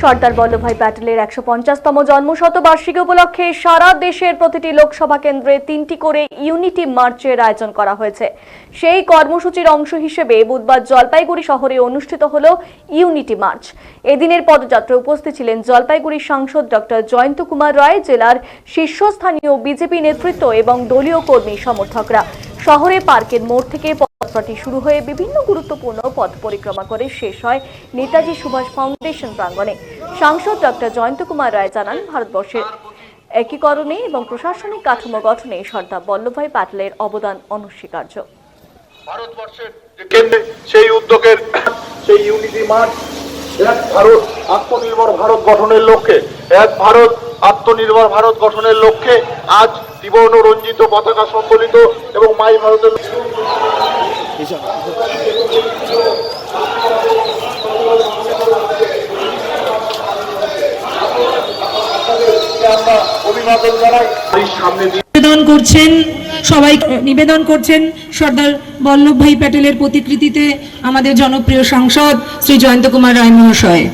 সর্দার বল্লভভাই প্যাটেলের একশো পঞ্চাশতম জন্মশতবার্ষিকী উপলক্ষে সারা দেশের প্রতিটি লোকসভা কেন্দ্রে তিনটি করে ইউনিটি মার্চের আয়োজন করা হয়েছে। সেই কর্মসূচির অংশ হিসেবে বুধবার জলপাইগুড়ি শহরে অনুষ্ঠিত হল ইউনিটি মার্চ। এদিনের পদযাত্রায় উপস্থিত ছিলেন জলপাইগুড়ি সাংসদ ডক্টর জয়ন্ত কুমার রায়, জেলার শীর্ষস্থানীয় বিজেপি নেতৃত্ব এবং দলীয় কর্মী সমর্থকরা। শহরে পার্কের মোড় থেকে পদযাত্রাটি শুরু হয়ে বিভিন্ন গুরুত্বপূর্ণ পথ পরিক্রমা করে শেষ হয় নেতাজি সুভাষ ফাউন্ডেশন প্রাঙ্গণে। সাংসদ ডক্টর জয়ন্ত কুমার রায় জানান, ভারতবর্ষের একীকরণে এবং প্রশাসনিক কাঠামো গঠনে সর্দার বল্লভভাই প্যাটেলের অবদান অনস্বীকার্য। ভারতবর্ষের সেই উদ্যোগের সেই ইউনিটি মার্চ, এক ভারত আত্মনির্ভর ভারত গঠনের লক্ষ্যে, এক ভারত আত্মনির্ভর ভারত গঠনের লক্ষ্যে আজ ত্রিবর্ণ রঞ্জিত পতাকা সম্বলিত এবং মাই ভারতের নিবেদন করছেন সবাই, নিবেদন করছেন সর্দার বল্লভভাই প্যাটেলের প্রতিকৃতিতে আমাদের জনপ্রিয় সাংসদ শ্রী জয়ন্ত কুমার রায় মহাশয়।